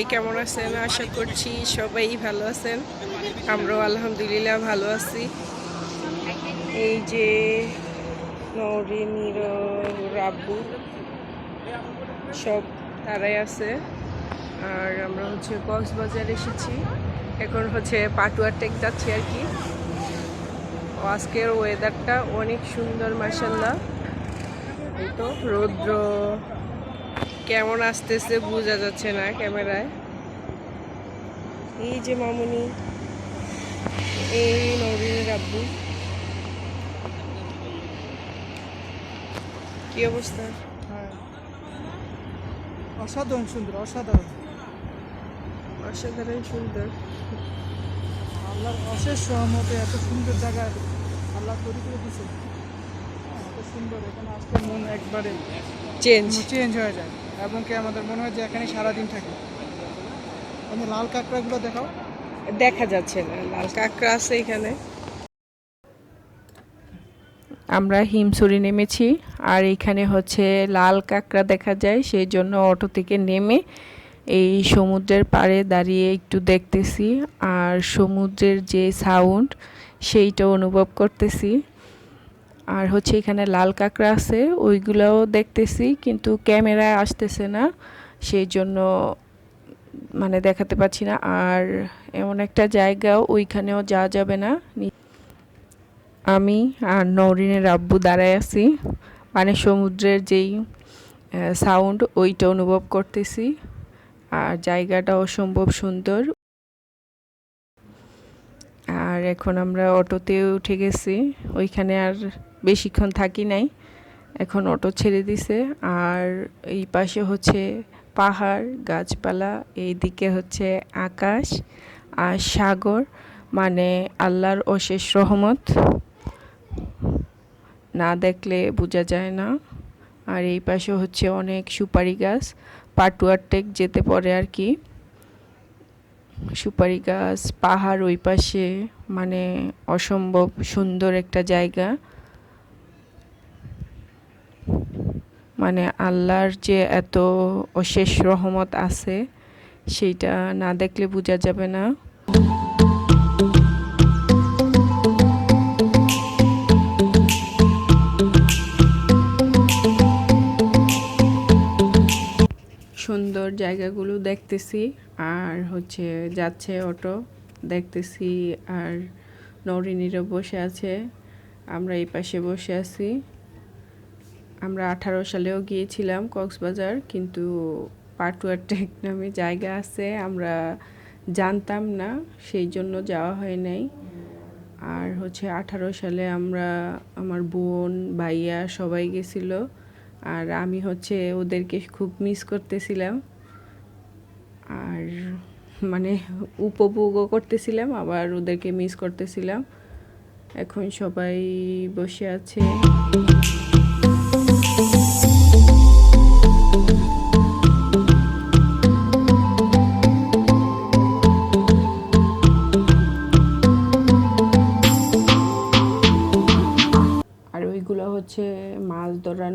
সবাই কেমন আছেন? আশা করছি সবাই ভালো আছেন। আমরাও আলহামদুলিল্লাহ ভালো আছি। এই যে নরিনীর রাব্বু, সব তারাই আছে। আর আমরা হচ্ছে কক্সবাজার এসেছি। এখন হচ্ছে পাটুয়ার টেক যাচ্ছি আর কি। আজকের ওয়েদারটা অনেক সুন্দর মাসাল্লাহ এই তো রৌদ্র। কেমন আসতেছে বোঝা যাচ্ছে না ক্যামেরায়। এই যে মামুনি এই নবীনের আব্বু। কি অবস্থা? হ্যাঁ। অসাধারণ সুন্দর অসাধারণ। অসাধারণ সুন্দর। আল্লাহর অশেষ সহমতে এত সুন্দর জায়গায় আল্লাহ তৈরি করে দিছে এত সুন্দর এখানে আসলে মন একবারে চেঞ্জ চেঞ্জ হয়ে যায়। এবং কি আমাদের মনে হয় যে এখানে সারাদিন থাকি। আমি লাল কাঁকড়াগুলো দেখাও। দেখা যাচ্ছে না লাল কাঁকড়া আছে এখানে। আমরা হিমছড়ি নেমেছি আর এখানে হচ্ছে লাল কাঁকড়া দেখা যায় সেই জন্য অটো থেকে নেমে এই সমুদ্রের পাড়ে দাঁড়িয়ে একটু দেখতেছি আর সমুদ্রের যে সাউন্ড সেইটা অনুভব করতেছি। আর হচ্ছে এখানে লাল কাঁকড়া আছে, ওইগুলোও দেখতেছি, কিন্তু ক্যামেরায় আসতেছে না সেই জন্য মানে দেখাতে পাচ্ছি না। আর এমন একটা জায়গাও ওইখানেও যাওয়া যাবে না। আমি আর নৌরিনের আব্বু দাঁড়ায় আছি। মানে সমুদ্রের যেই সাউন্ড ওইটা অনুভব করতেছি। আর জায়গাটা অসম্ভব সুন্দর। আর এখন আমরা অটোতে উঠে গেছি। ওইখানে আর বেশিক্ষণ থাকি নাই। এখন অটো ছেড়ে দিছে। আর এই পাশে হচ্ছে পাহাড়, গাছপালা, এইদিকে হচ্ছে আকাশ আর সাগর। মানে আল্লাহর অশেষ রহমত। না দেখলে বোঝা যায় না। আর এই পাশে হচ্ছে অনেক সুপারি গাছ। পাটুয়ার টেক যেতে পরে আর কি। সুপারি গাছ, পাহাড় ওই পাশে। মানে অসম্ভব সুন্দর একটা জায়গা। মানে আল্লাহর যে এত অশেষ রহমত আছে, সেইটা না দেখলে বোঝা যাবে না। সুন্দর জায়গাগুলো দেখতেছি, আর হচ্ছে যাচ্ছে অটো দেখতেছি, আর নরিনীরও বসে আছে, আমরা এই পাশে বসে আছি। আমরা আঠারো সালেও গিয়েছিলাম কক্সবাজার, কিন্তু পাটুয়ার টেক নামে জায়গা আছে, আমরা জানতাম না, সেই জন্য যাওয়া হয় নাই। আর হচ্ছে আঠারো সালে আমরা, আমার বোন, ভাইয়া সবাই গেছিল, আর আমি হচ্ছে ওদেরকে খুব মিস করতেছিলাম। আর মানে উপভোগও করতেছিলাম, আবার ওদেরকে মিস করতেছিলাম। এখন সবাই বসে আছে।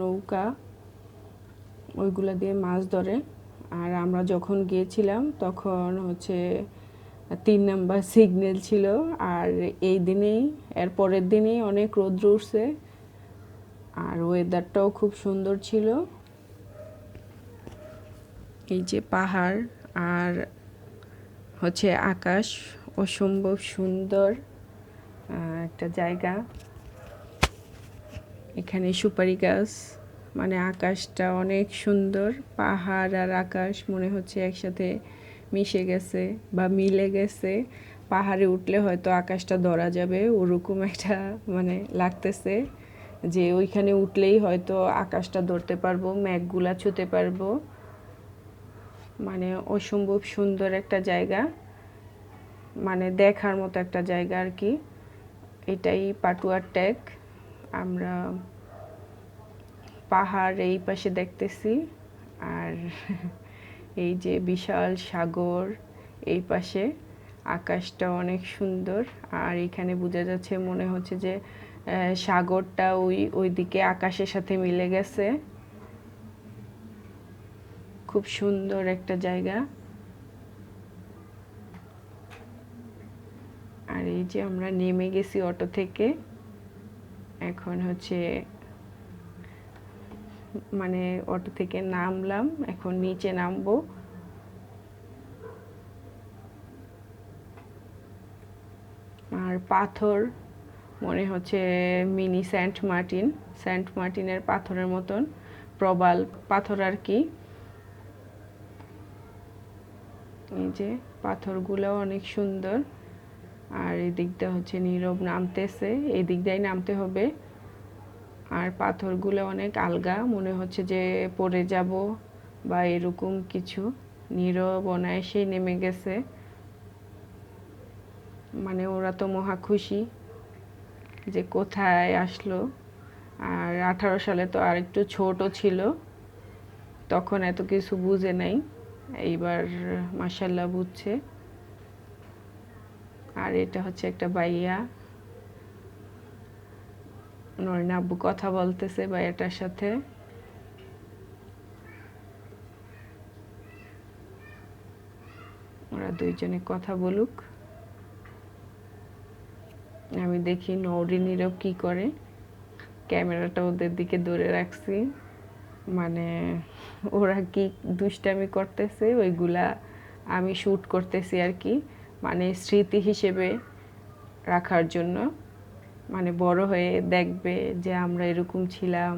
নৌকা, ওইগুলো দিয়ে মাছ ধরে। আর আমরা যখন গিয়েছিলাম, তখন হচ্ছে তিন নাম্বার সিগন্যাল ছিল। আর এই দিনেই, এর পরের দিনেই অনেক রৌদ্র উঠছে। আর ওয়েদারটাও খুব সুন্দর ছিল। এই যে পাহাড় আর হচ্ছে আকাশ অসম্ভব সুন্দর একটা জায়গা। এখানে সুপারি গাছ। মানে আকাশটা অনেক সুন্দর, পাহাড় আর আকাশ মনে হচ্ছে একসাথে মিশে গেছে বা মিলে গেছে। পাহাড়ে উঠলে হয়তো আকাশটা ধরা যাবে, ওরকম একটা মানে লাগতেছে যে ওইখানে উঠলেই হয়তো আকাশটা ধরতে পারব, মেঘগুলা ছুতে পারব। মানে অসম্ভব সুন্দর একটা জায়গা মানে দেখার মতো একটা জায়গা আর কি। এটাই পাটুয়ার ট্যাগ। আমরা পাহাড় এই পাশে দেখতেছি। আর এই যে বিশাল সাগর এই পাশে, আকাশটা অনেক সুন্দর। আর এখানে বোঝা যাচ্ছে, মনে হচ্ছে যে সাগরটা ওই, ওইদিকে আকাশের সাথে মিলে গেছে। খুব সুন্দর একটা জায়গা। আর এই যে আমরা নেমে গেছি অটো থেকে। এখন হচ্ছে মানে অটো থেকে নামলাম, এখন নিচে নামবো। আর পাথর, মনে হচ্ছে মিনি সেন্ট মার্টিন, সেন্ট মার্টিনের পাথরের মতন প্রবাল পাথর আর কি। এই যে পাথরগুলো অনেক সুন্দর, আর এদিকটা হচ্ছে নীরব নামতেছে এই দিক দিয়েই নামতে হবে। আর পাথরগুলো অনেক আলগা। মনে হচ্ছে যে পড়ে যাব বা এরকম কিছু। নীরব অনায়াসেই নেমে গেছে। মানে ওরা তো মহা খুশি যে কোথায় আসলো। আর আঠারো সালে তো আর একটু ছোট ছিল। তখন এত কিছু বুঝে নাই। এইবার মাসাল্লাহ বুঝছে। আর এটা হচ্ছে একটা বাইয়া। নরিন আব্বু কথা বলতেছে বা এটার সাথে। ওরা দুইজনে কথা বলুক। আমি দেখি নৌরি নীরব কি করে। ক্যামেরাটা ওদের দিকে ধরে রাখছি। মানে ওরা কি দুষ্টামি করতেছে ওইগুলা আমি শ্যুট করতেছি আর কি। মানে স্মৃতি হিসেবে রাখার জন্য। মানে বড় হয়ে দেখবে যে আমরা এরকম ছিলাম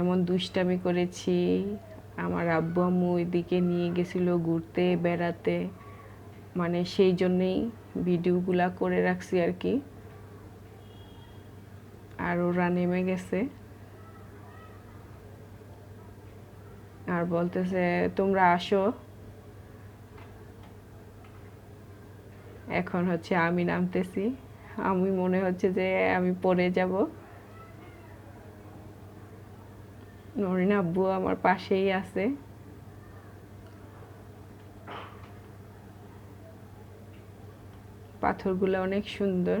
এমন দুষ্টামি করেছি। আমার আব্বু আম্মু ওইদিকে নিয়ে গেছিল ঘুরতে, বেড়াতে। মানে সেই জন্যেই ভিডিওগুলা করে রাখছি আর কি। আর ওরা নেমে গেছে। আর বলতেছে, তোমরা আসো। এখন হচ্ছে আমি নামতেছি। আমি মনে হচ্ছে যে আমি পড়ে যাব। নরিন আব্বু আমার পাশেই আছে। পাথরগুলো অনেক সুন্দর।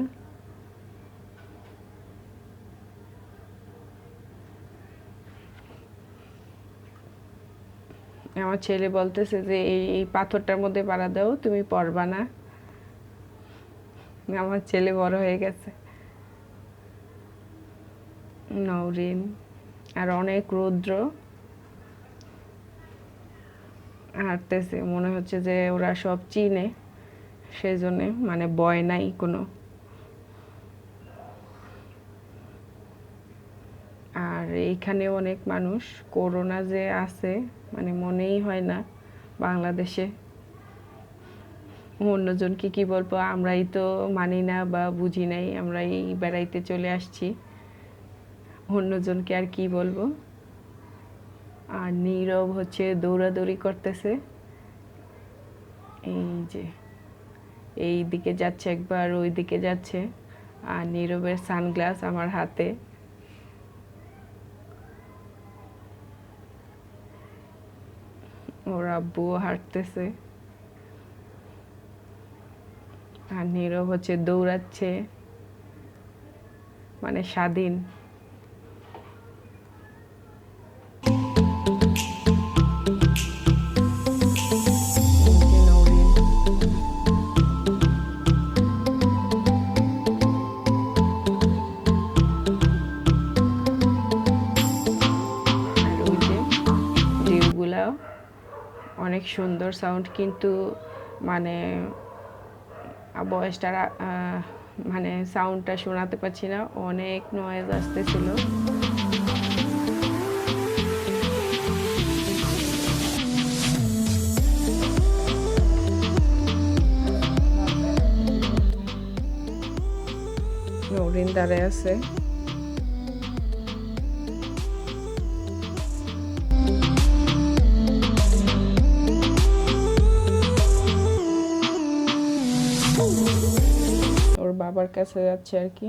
আমার ছেলে বলতেছে যে, এই এই পাথরটার মধ্যে পাড়া দাও, তুমি পড়বা না। আমার ছেলে বড় হয়ে গেছে। নৌরিন আর অনেক রৌদ্র। হাঁটতেছে মনে হচ্ছে যে ওরা সব চিনে সেই জন্যে মানে বয় নাই কোনো। আর এইখানে অনেক মানুষ, করোনা যে আছে মানে মনেই হয় না বাংলাদেশে। অন্যজনকে কি বলব, আমরাই তো মানি না বা বুঝি নাই, আমরাই বেড়াইতে চলে আসছি। অন্যজনকে আর কি বলব? আর নীরব হচ্ছে, দৌড়াদৌড়ি করতেছে। এই যে, এই দিকে যাচ্ছে একবার, ওই দিকে যাচ্ছে। আর নীরবের সানগ্লাস আমার হাতে। ওর আব্বুও হাঁটতেছে। আর নীরব হচ্ছে দৌড়াচ্ছে। মানে স্বাধীন। অনেক সুন্দর সাউন্ড কিন্তু মানে বয়সটা মানে সাউন্ডটা শোনাতে পারছি না অনেক নয়েজ আসতেছিল। দাঁড়ায় আছে। কাছে যাচ্ছে আর কি।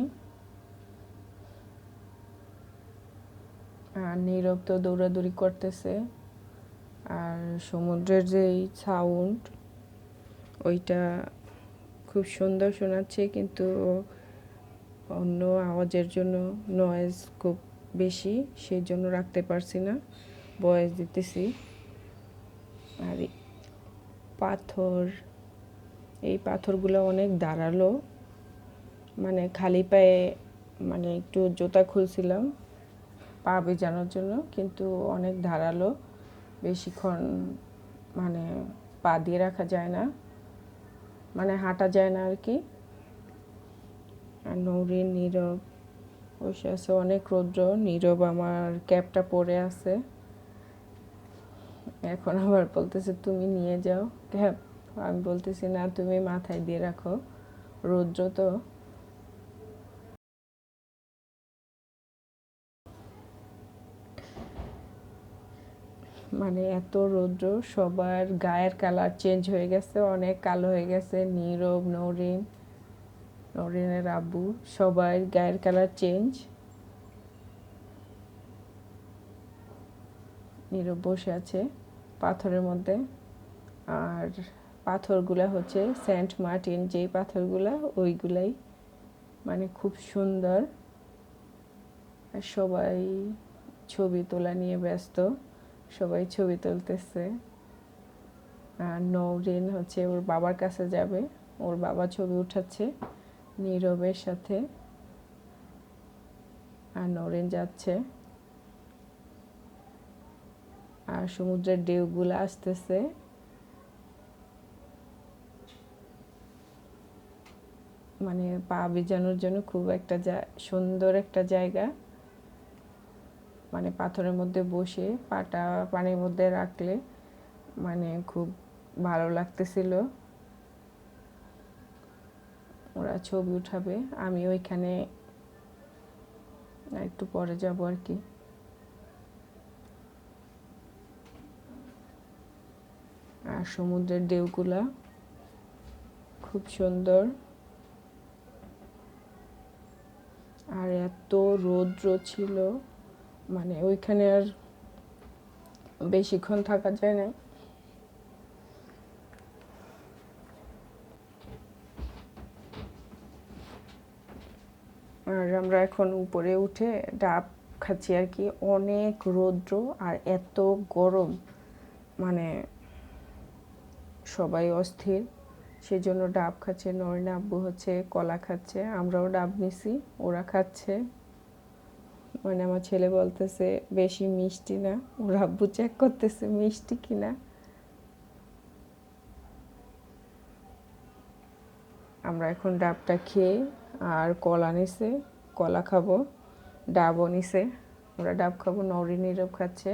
আর নীরব তো দৌড়াদৌড়ি করতেছে। আর সমুদ্রের যেই সাউন্ড ওইটা খুব সুন্দর শোনাচ্ছে, কিন্তু অন্য আওয়াজের জন্য নয়েজ খুব বেশি, সেই জন্য রাখতে পারছি না। ভয়েস দিতেছি। আর পাথর, এই পাথরগুলো অনেক দাঁড়াল মানে খালি পায়ে মানে একটু জুতা খুলছিলাম, পা বেজানোর জন্য, কিন্তু অনেক ধারালো, বেশিক্ষণ মানে পা দিয়ে রাখা যায় না মানে হাঁটা যায় না আর কি আর নৌরিন নীরব বসে আছে, অনেক রৌদ্র, নীরব আমার ক্যাপটা পরে আছে। এখন আবার বলতেছে, তুমি নিয়ে যাও ক্যাপ। আমি বলতেছি, না, তুমি মাথায় দিয়ে রাখো, রৌদ্র তো। মানে এত রৌদ্র, সবার গায়ের কালার চেঞ্জ হয়ে গেছে, অনেক কালো হয়ে গেছে, নীরব, নরিন, নরিনের আব্বু, সবার গায়ের কালার চেঞ্জ নীরব বসে আছে পাথরের মধ্যে, আর পাথরগুলা হচ্ছে সেন্ট মার্টিন, যেই পাথরগুলা ওইগুলাই মানে খুব সুন্দর। আর সবাই ছবি তোলা নিয়ে ব্যস্ত। সবাই ছবি তুলতেছে। আর নৌরিন হচ্ছে ওর বাবার কাছে যাবে। ওর বাবা ছবি উঠাচ্ছে নীরবের সাথে। আর নৌরিন যাচ্ছে। আর সমুদ্রের ঢেউগুলো আসতেছে। মানে পা ভিজানোর জন্য খুব একটা সুন্দর একটা জায়গা। মানে পাথরের মধ্যে বসে, পাটা পানির মধ্যে রাখলে মানে খুব ভালো লাগতেছিল। ওরা ছবি উঠাবে, আমি ওইখানে একটু পরে যাব আর কি। আর সমুদ্রের ঢেউগুলা খুব সুন্দর। আর এত রৌদ্র ছিল। মানে ওইখানে আর বেশিক্ষণ থাকা যায় না। আর আমরা এখন উপরে উঠে ডাব খাচ্ছি আর কি। অনেক রৌদ্র আর এত গরম। মানে সবাই অস্থির। সেজন্য ডাব খাচ্ছে নরিন আব্বু হচ্ছে, কলা খাচ্ছে, আমরাও ডাব নিছি, ওরা খাচ্ছে। মানে আমার ছেলে বলতেছে, বেশি মিষ্টি না। ওর আব্বু চেক করতেছে, মিষ্টি কিনা আমরা এখন ডাবটা খেয়ে আর কলা নিছে, কলা খাব, ডাবও নিছে। আমরা ডাব খাব নরি নীরব খাচ্ছে।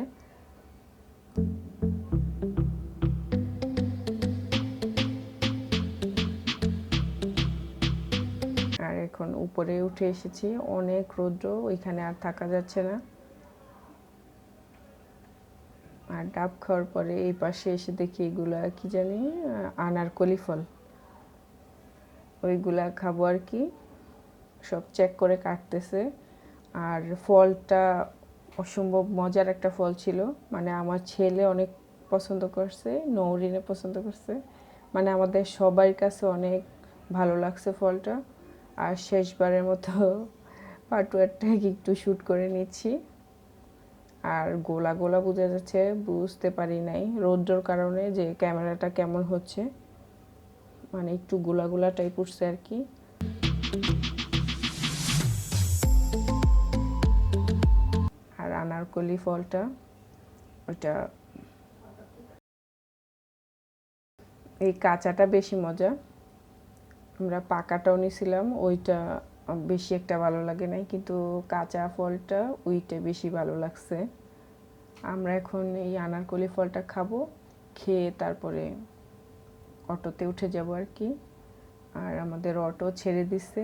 এখন উপরে উঠে এসেছি। অনেক রৌদ্র, ওইখানে আর থাকা যাচ্ছে না। আর ডাব খাওয়ার পরে এই পাশে এসে দেখি এগুলা, কি জানি আনারকলি ফল ওইগুলা খাব আর কি। সব চেক করে কাটতেছে। আর ফলটা অসম্ভব মজার একটা ফল ছিল। মানে আমার ছেলে অনেক পছন্দ করছে, নৌরিনে পছন্দ করছে। মানে আমাদের সবার কাছে অনেক ভালো লাগছে ফলটা। আর শেষবারের মতো পাটুয়ারটাকে একটু শ্যুট করে নিচ্ছি। আর গোলা গোলা বোঝা যাচ্ছে, বুঝতে পারি নাই রৌদ্রর কারণে যে ক্যামেরাটা কেমন হচ্ছে। মানে একটু গোলা গোলা টাইপ উঠছে আর কি। আর আনারকলি ফলটা ওইটা এই কাঁচাটা বেশি মজা। আমরা পাকাটাও নিয়েছিলাম ওইটা বেশি একটা ভালো লাগে নাই, কিন্তু কাঁচা ফলটা ওইটা বেশি ভালো লাগছে। আমরা এখন এই আনারকলি ফলটা খাব, খেয়ে তারপরে অটোতে উঠে যাব আর কি। আর আমাদের অটো ছেড়ে দিছে।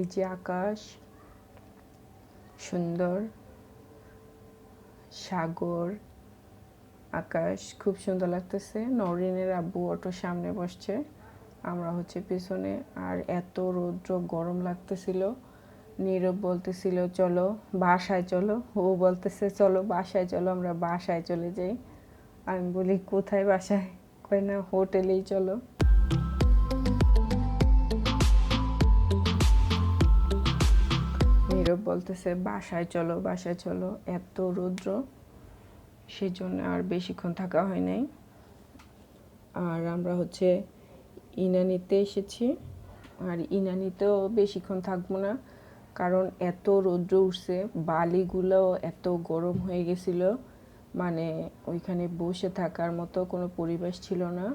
এই যে আকাশ, সুন্দর, সাগর, আকাশ, খুব সুন্দর লাগতেছে। নরিনের আব্বু অটোর সামনে বসছে। আমরা হচ্ছে পিছনে, আর এত রৌদ্র, গরম লাগতেছিল। নীরব বলতেছিল, চলো বাসায় চলো। ও বলতেছে, চলো বাসায় চলো, আমরা বাসায় চলে যাই। আমি বলি, কোথায় বাসায়? কয়, না, হোটেলেই চলো। নীরব বলতেছে, বাসায় চলো বাসায় চলো। এত রৌদ্র সেই জন্য আর বেশিক্ষণ থাকা হয় নাই। আর আমরা হচ্ছে ইনানিতে এসেছি। আর ইনানিতেও বেশিক্ষণ থাকব না, কারণ এত রৌদ্র উঠছে, বালিগুলো এত গরম হয়ে গেছিল। মানে ওইখানে বসে থাকার মতো কোনো পরিবেশ ছিল না।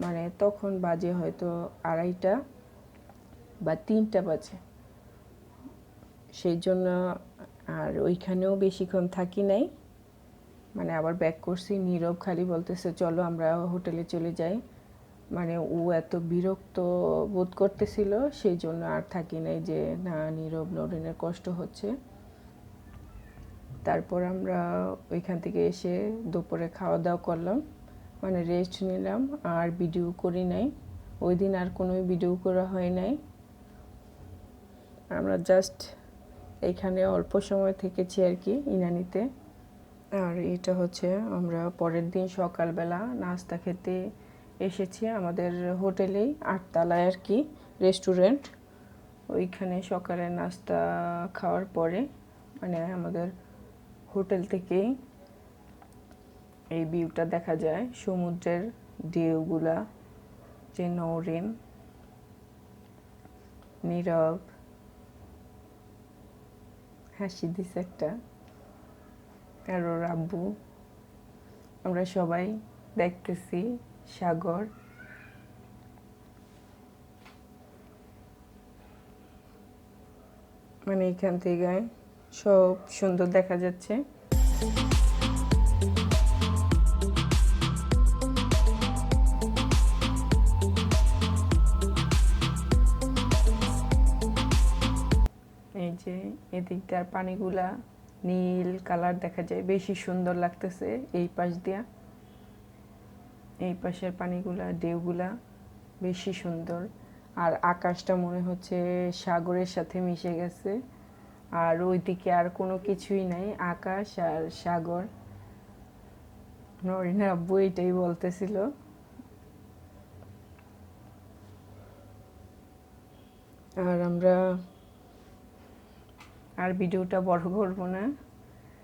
মানে তখন বাজে হয়তো আড়াইটা বা তিনটা বাজে। সেই জন্য আর ওইখানেও বেশিক্ষণ থাকি নাই। মানে আবার ব্যাক করছি, নীরব খালি বলতেছে, চলো আমরা হোটেলে চলে যাই। মানে ও এত বিরক্ত বোধ করতেছিল, সেই জন্য আর থাকি নাই যে, না, নীরব নরেনের কষ্ট হচ্ছে। তারপর আমরা ওইখান থেকে এসে দুপুরে খাওয়া দাওয়া করলাম মানে রেস্ট নিলাম, আর ভিডিও করি নাই। ওই দিন আর কোনো ভিডিও করা হয় নাই। আমরা জাস্ট এখানে অল্প সময় থেকেছি আর কি ইনানিতে। আর এটা হচ্ছে আমরা পরের দিন সকালবেলা নাস্তা খেতে এসেছি আমাদের হোটেলেই, আটতলায় আর কি রেস্টুরেন্ট ওইখানে সকালে নাস্তা খাওয়ার পরে মানে আমাদের হোটেল থেকেই এই ভিউটা দেখা যায়। সমুদ্রের ঢেউগুলা, যে নৌরিন নীরব, হাসি দিছে একটা। আর ওর আব্বু, আমরা সবাই দেখতেছি। সাগর। মানে এখান থেকে সব সুন্দর দেখা যাচ্ছে। এই যে এদিকটার পানিগুলা নীল কালার দেখা যায়, বেশি সুন্দর লাগতেছে এই পাশ দিয়া। এই পাশের পানিগুলা, ঢেউগুলা বেশি সুন্দর। আর আকাশটা মনে হচ্ছে সাগরের সাথে মিশে গেছে। আর ওইদিকে আর কোনো কিছুই নাই, আকাশ আর সাগর। নরিনের আব্বু এটাই বলতেছিল। আর আমরা আর ভিডিওটা বড় করব না।